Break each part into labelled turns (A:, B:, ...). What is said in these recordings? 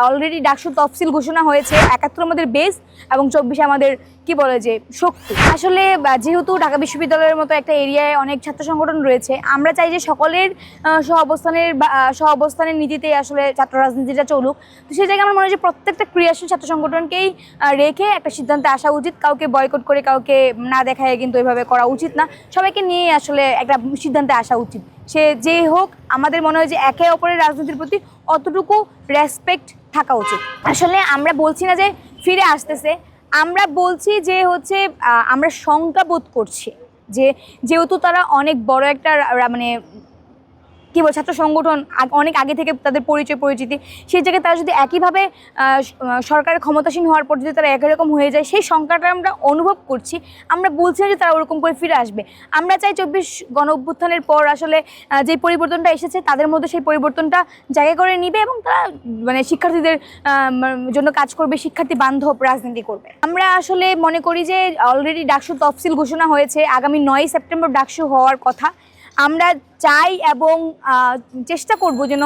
A: Already DUCSU তফসিল ঘোষণা হয়েছে একাত্তর আমাদের বেস এবং চব্বিশে আমাদের কি বলে যে শক্তি? আসলে যেহেতু ঢাকা বিশ্ববিদ্যালয়ের মতো একটা এরিয়ায় অনেক ছাত্র সংগঠন রয়েছে আমরা চাই যে সকলের সহ অবস্থানের বা- সহ অবস্থানের নীতিতে আসলে ছাত্র রাজনীতিটা চলুক। তো সেই জায়গায় আমার মনে হয় যে প্রত্যেকটা ক্রিয়াশীল ছাত্র সংগঠনকেই রেখে একটা সিদ্ধান্তে আসা উচিত। কাউকে বয়কট করে কাউকে না দেখায় কিন্তু এভাবে করা উচিত না। সবাইকে নিয়ে আসলে একটা সিদ্ধান্তে আসা উচিত। সে যে হোক আমাদের মনে হয় যে একে অপরের রাজনীতির প্রতি অতটুকু রেসপেক্ট থাকা উচিত। আসলে আমরা বলছি না যে ফিরে আসতেছে আমরা বলছি যে হচ্ছে আমরা শঙ্কা বোধ করছি। যে যেহেতু তারা অনেক বড় একটা মানে কী বল, ছাত্র সংগঠন অনেক আগে থেকে তাদের পরিচয়, পরিচিতি, সেই জায়গায় তারা যদি একইভাবে সরকারের ক্ষমতাসীন হওয়ার পর যদি তারা একই রকম হয়ে যায়, সেই সংখ্যাটা আমরা অনুভব করছি। আমরা বলছি না যে তারা ওরকম করে ফিরে আসবে। আমরা চাই চব্বিশ গণ অভ্যুত্থানের পর আসলে যে পরিবর্তনটা এসেছে, তাদের মধ্যে সেই পরিবর্তনটা জায়গা করে নিবে এবং তারা মানে শিক্ষার্থীদের জন্য কাজ করবে, শিক্ষার্থী বান্ধব রাজনীতি করবে। আমরা আসলে মনে করি যে অলরেডি ডাকসু তফসিল ঘোষণা হয়েছে, আগামী নয় সেপ্টেম্বর ডাকসু হওয়ার কথা। আমরা চাই এবং চেষ্টা করব যেন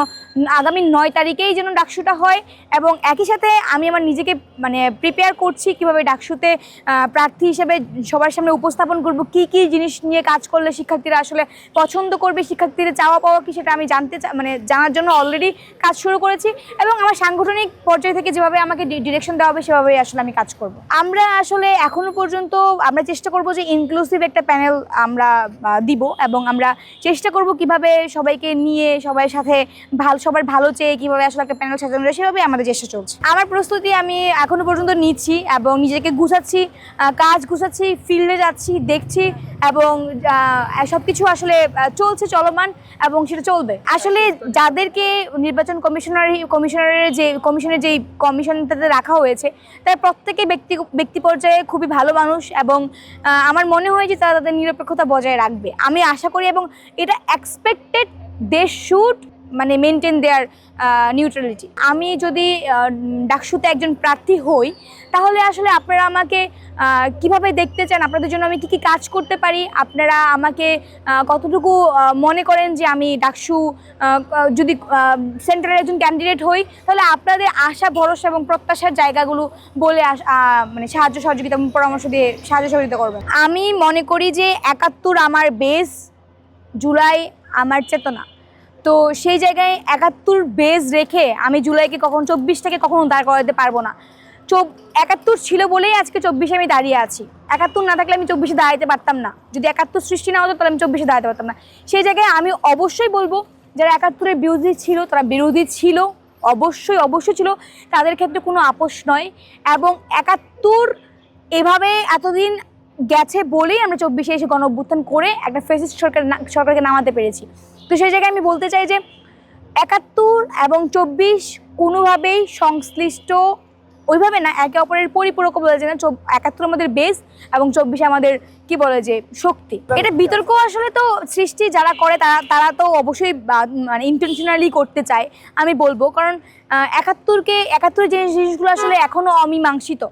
A: আগামী নয় তারিখেই যেন ডাকসুটা হয় এবং একই সাথে আমি আমার নিজেকে মানে প্রিপেয়ার করছি কীভাবে ডাকসুতে প্রার্থী হিসেবে সবার সামনে উপস্থাপন করব, কি কি জিনিস নিয়ে কাজ করলে শিক্ষার্থীরা আসলে পছন্দ করবে, শিক্ষার্থীদের চাওয়া পাওয়া কি সেটা আমি জানতে মানে জানার জন্য অলরেডি কাজ শুরু করেছি এবং আমার সাংগঠনিক পর্যায় থেকে যেভাবে আমাকে ডিরেকশন দেওয়া হবে সেভাবেই আসলে আমি কাজ করব। আমরা আসলে এখনও পর্যন্ত আমরা চেষ্টা করব যে ইনক্লুসিভ একটা প্যানেল আমরা দিব এবং আমরা চেষ্টা করব কীভাবে সবাইকে নিয়ে, সবাই সাথে ভালো, সবার ভালো চেয়ে কীভাবে আসলে একটা প্যানেল সাজানো যায় সেভাবে আমাদের চেষ্টা চলছে। আমার প্রস্তুতি আমি এখনও পর্যন্ত নিচ্ছি এবং নিজেকে গুছাচ্ছি কাজ গুছাচ্ছি, ফিল্ডে যাচ্ছি, দেখছি এবং সব কিছু আসলে চলছে চলমান এবং সেটা চলবে। আসলে যাদেরকে নির্বাচন কমিশনার কমিশনারের যে, কমিশনের যেই তাদের রাখা হয়েছে, তারা প্রত্যেকে ব্যক্তি ব্যক্তি পর্যায়ে খুবই ভালো মানুষ এবং আমার মনে হয় যে তারা তাদের নিরপেক্ষতা বজায় রাখবে। আমি আশা করি এবং এটা এক্সপেক্টেড দে শুড মানে মেনটেন দেয়ার নিউট্রালিটি আমি যদি ডাকসুতে একজন প্রার্থী হই, তাহলে আসলে আপনারা আমাকে কীভাবে দেখতে চান? আপনাদের জন্য আমি কি কি কাজ করতে পারি? আপনারা আমাকে কতটুকু মনে করেন যে আমি ডাকসু যদি সেন্ট্রালের একজন ক্যান্ডিডেট হই, তাহলে আপনাদের আশা, ভরসা এবং প্রত্যাশার জায়গাগুলো বলে মানে সাহায্য, সহযোগিতা এবং পরামর্শ দিয়ে সাহায্য, সহযোগিতা করবেন। আমি মনে করি যে একাত্তর আমার বেস জুলাই আমার চেতনা। তো সেই জায়গায় একাত্তর বেজ রেখে আমি জুলাইকে কখন চব্বিশটাকে কখনো দাঁড় করাতে পারব না। চব একাত্তর ছিল বলেই আজকে চব্বিশে আমি দাঁড়িয়ে আছি। একাত্তর না থাকলে আমি চব্বিশে দাঁড়াতে পারতাম না। যদি একাত্তর সৃষ্টি না হতো তাহলে আমি চব্বিশে দাঁড়াতে পারতাম না। সেই জায়গায় আমি অবশ্যই বলব, যারা একাত্তরের বিরোধী ছিল, তারা বিরোধী ছিল, অবশ্যই অবশ্যই ছিল। তাদের ক্ষেত্রে কোনো আপোষ নয়। এবং একাত্তর এভাবে এতদিন গেছে বলেই আমরা চব্বিশে এসে গণ অভ্যুত্থান করে একটা ফেসিস্ট সরকার সরকারকে নামাতে পেরেছি। তো সেই জায়গায় আমি বলতে চাই যে একাত্তর এবং চব্বিশ কোনোভাবেই সংশ্লিষ্ট ওইভাবে না একে অপরের পরিপূরক বলা যায় না একাত্তর আমাদের বেস এবং চব্বিশে আমাদের কি বলে যে শক্তি। এটা বিতর্ক আসলে তো সৃষ্টি যারা করে তারা তারা তো অবশ্যই মানে ইন্টেনশনালি করতে চায় আমি বলব। কারণ একাত্তরকে একাত্তরের যে জিনিসগুলো আসলে এখনও অমীমাংসিত।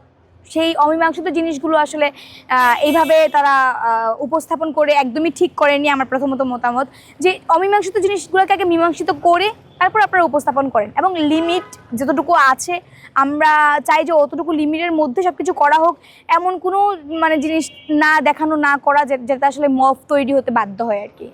A: সেই অমীমাংসিত জিনিসগুলো আসলে এইভাবে তারা উপস্থাপন করে একদমই ঠিক করেনি আমার প্রথমত মতামত। যে অমীমাংসিত জিনিসগুলোকে আগে মীমাংসিত করে তারপর আপনারা উপস্থাপন করেন এবং লিমিট যতটুকু আছে, আমরা চাই যে অতটুকু লিমিটের মধ্যে সব কিছু করা হোক। এমন কোনো মানে জিনিস না দেখানো, না করা যেটা আসলে মফ তৈরি হতে বাধ্য হয় আর কি।